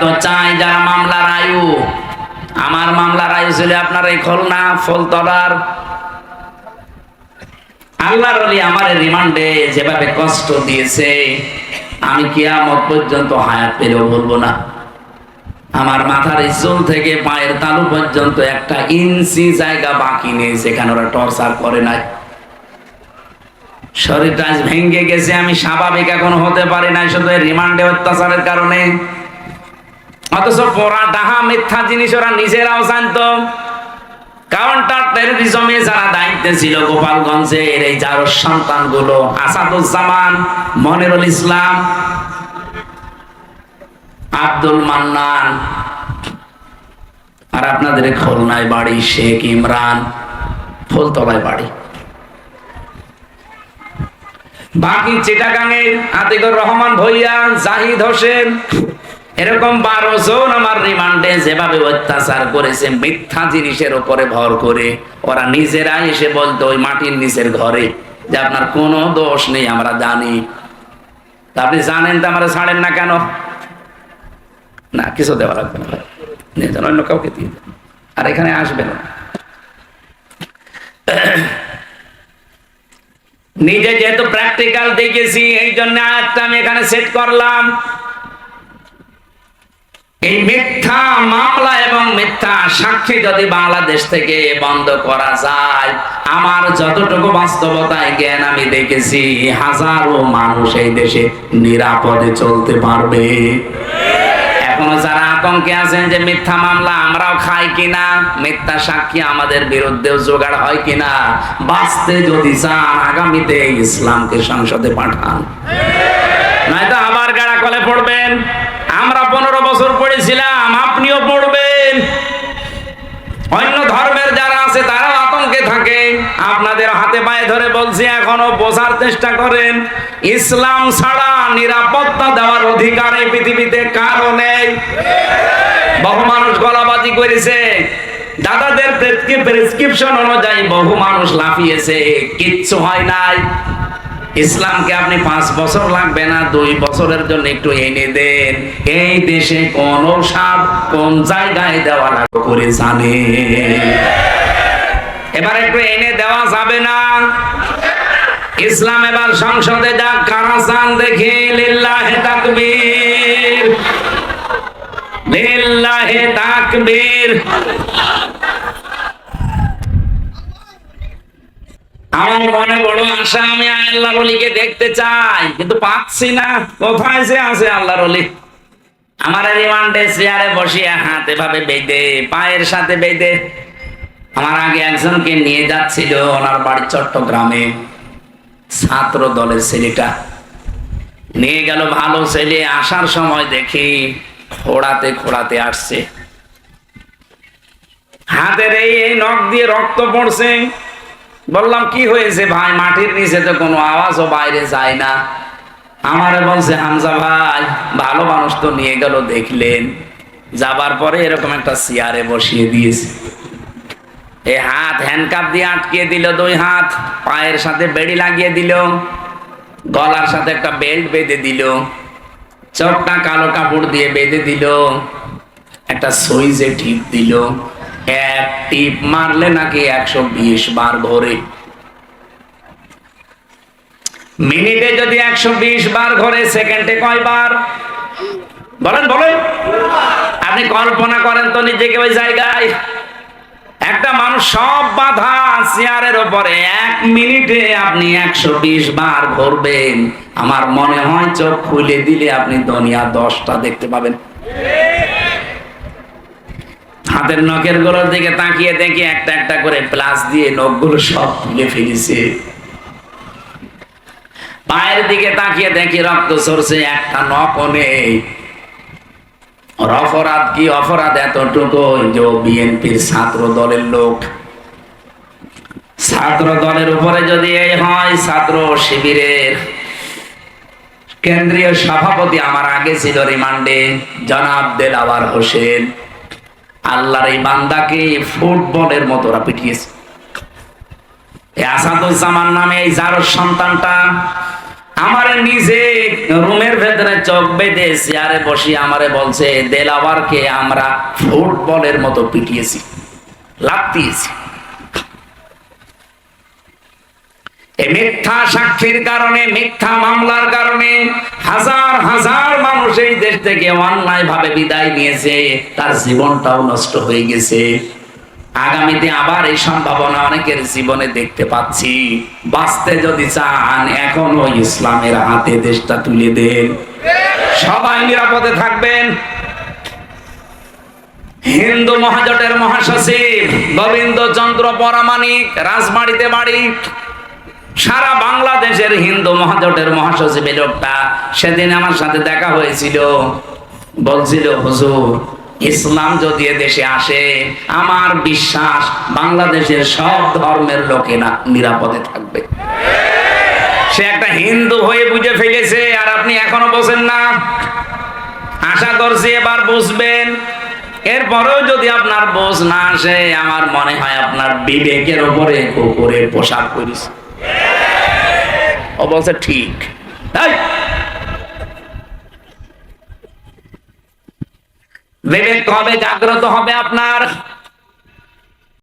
তো চাই যারা মামলার আয়ু আমার মামলার আয়ু ছিল আপনার এই খুলনা ফুলতলার। আল্লাহর অলি আমার রিমান্ডে যেভাবে কষ্ট দিয়েছে, আমি কিয়ামত পর্যন্ত হায়াত পেলেও বলব না। আমার মাথার চুল থেকে পায়ের তালু পর্যন্ত একটা ইঞ্চি জায়গা বাকি নেই সেখানে ওরা টর্চার করে নাই। শরীরটা ভেঙে গেছে, আমি স্বাভাবিক এখন হতে পারি না শুধু রিমান্ডে অত্যাচারের কারণে। অথচ পড়া ডাহা মিথ্যা জিনিস ওরা নিজেরাও জানতো। কাউন্টার যারা দায়িত্বে ছিল এই যার আসাদুজ্জামান, মনিরুল ইসলাম, আব্দুল মান্নান, আর আপনাদের খুলনায় বাড়ি শেখ ইমরান, ফুলতলায় বাড়ি। বাকি চিটাগাঙের আতিকুর রহমান ভইয়া, জাহিদ হোসেন এরকম বারো জন আমার রিমান্ডে যেভাবে অত্যাচার করেছে, মিথ্যা জিনিসের উপরে ভর করে, ওরা নিজেরা এসে বলতো, ওই মাটির নিচের ঘরে, যে আপনার কোনো দোষ নেই, আমরা জানি। আপনি জানেন তো আমরা ছাড়েন না কেন? না, কিছু দেওয়া লাগবে না ভাই। যান, অন্য কাউকে দিয়ে। আর এখানে আসবে না। নিজে যেহেতু প্র্যাকটিক্যাল দেখেছি এই জন্য একটা আমি এখানে সেট করলাম। এই মিথ্যা মামলা এবং মিথ্যা সাক্ষী যদি বাংলাদেশ থেকে বন্ধ করা যায়, আমার যতটুকু বাস্তবতায় জ্ঞান আমি দেখেছি, হাজারো মানুষ এই দেশে নিরাপদে চলতে পারবে। এখনও যারা আতঙ্কে আছেন যে মিথ্যা মামলা আমরাও খাই কিনা, মিথ্যা সাক্ষী আমাদের বিরুদ্ধেও জোগাড় হয় কিনা, বাঁচতে যদি চান, আগামীতে ইসলামকে সংসদে পাঠান। আবার গাড়া কলে পড়বেন। আমরা পনেরো বছর পড়েছিলাম, আপনিও পড়বেন। অন্য ধর্মের যারা আছে, তারাও আতঙ্কে থাকে। আপনাদের হাতে পায়ে ধরে বলছি, এখনও বোঝার চেষ্টা করেন, ইসলাম ছাড়া নিরাপত্তা দেওয়ার অধিকার এই পৃথিবীতে কারও নেই। বহু মানুষ গলাবাজি করেছে। দাদাদের প্রেসক্রিপশন অনুযায়ী বহু মানুষ লাফিয়েছে। কিচ্ছু হয় নাই। ইসলামকে আপনি পাঁচ বছর লাগবে না, দুই বছরের জন্য একটু এনে দেন। এই দেশে কোন সাপ কোন জায়গায় দেওয়া লাগবে করে জানে এবার একটু এনে দেওয়া যাবে না। ইসলাম এবার সংসদে যাক, কারা চান দেখি, লিল্লাহে তাকবীর। লিল্লাহে তাকবীর। আমার মনে বড় আশা, আমি আল্লাহর অলিকে দেখতে চাই। কিন্তু পাচ্ছি না। কোথায় যে আছে আল্লাহর অলি? আমার রিমান্ডে চেয়ারে বসিয়ে হাত এভাবে বেঁধে, পায়ের সাথে বেঁধে আমার আগে একজনকে নিয়ে যাচ্ছিল, ওনার বাড়ি চট্টগ্রামে। ছাত্র দলের ছেলেটা। নিয়ে গেল ভালো ছেলে, আসার সময় দেখি খোড়াতে খোড়াতে আসছে। হাতের এই নখ দিয়ে রক্ত পড়ছে। বললাম, কি হয়েছে ভাই? মাটির নিচে তো কোনো আওয়াজও বাইরে যায় না। আমারে বলছে, হামজা ভাই, ভালো মানুষ তো নিয়ে গেল, দেখলেন। যাবার পরে এরকম একটা চেয়ারে বসিয়ে দিয়েছে। এই হাত হ্যান্ডকাপ দিয়ে আটকিয়ে দিল, দুই হাত। পায়ের সাথে বেড়ি লাগিয়ে দিল। গলার সাথে একটা বেল্ট বেঁধে দিল। চোখটা কালো কাপড় দিয়ে বেঁধে দিল। একটা সুইচে টিপ দিল। এক টিপ মারলে নাকি একশো বিশ বার ঘরে। মিনিটে যদি একশো বিশ বার ঘরে, সেকেন্ডে কয়বার বলেন বলেন। আপনি কল্পনা করেন তো নিজেকে ওই জায়গায়। একটা মানুষ সব বাধা চেয়ারের উপরে এক মিনিটে আপনি একশো বিশ বার ঘুরবেন। আমার মনে হয় চোখ খুলে দিলে আপনি দুনিয়া দশটা দেখতে পাবেন। হাতের নখেরগুলোর দিকে তাকিয়ে দেখি একটা একটা করে প্লাস দিয়ে নখগুলো সব তুলে ফেলেছে। পায়ের দিকে তাকিয়ে দেখি রক্ত সরছে একটা নখও নেই। ওর অপরাধ কি অপরাধ এতটুকু যে বিএনপির ছাত্র দলের লোক। ছাত্র দলের উপরে যদি এই হয়, ছাত্র শিবিরের কেন্দ্রীয় সভাপতি আমার আগে ছিল রিমান্ডে, জনাব দেলাওয়ার হোসেন। আল্লাহর এই বান্দাকে ফুটবলের মতো ওরা পিটিয়েছে। আসাদুজ্জামান নামে এই যার সন্তানটা আমার নিজে রুমের ভেতরে চোখ বেঁধে চেয়ারে বসি আমারে বলছে, দেলাওয়ারকে আমরা ফুটবলের মতো পিটিয়েছি লাভ দিয়েছি এই মিথ্যা সাক্ষীর কারণে, মিথ্যা মামলার কারণে হাজার হাজার মানুষ এই দেশ থেকে অন্যায় ভাবে বিদায় নিয়েছে। তার জীবনটাও নষ্ট হয়ে গেছে। আগামীতে আবার এই সম্ভাবনা অনেকের জীবনে দেখতে পাচ্ছি। বাঁচতে যদি চান, এখনও ইসলামের হাতে দেশটা তুলে দেন। সবাই নিরাপদে থাকবেন। হিন্দু মহাজোটের মহাসচিব গোবিন্দ চন্দ্র পরামানিক রাজবাড়িতে বাড়ি। সারা বাংলাদেশের হিন্দু মহাজোটের মহাসচিব লোকটা সেদিন আমার সাথে দেখা হয়েছিল। বলছিল, হুজুর, ইসলাম যদি দেশে আসে, আমার বিশ্বাস বাংলাদেশের সব ধর্মের লোকেরা নিরাপদে থাকবে। সে একটা হিন্দু হয়ে বুঝে ফেলেছে, আর আপনি এখনও বোঝেন না। আশা করছি এবার বুঝবেন। এরপরেও যদি আপনার বোঝ না আসে, আমার মনে হয় আপনার বিবেকের উপরে কুকুরের পোশাক করিস ও বলছে ঠিক এই! বিবেক হবে জাগ্রত হবে আপনার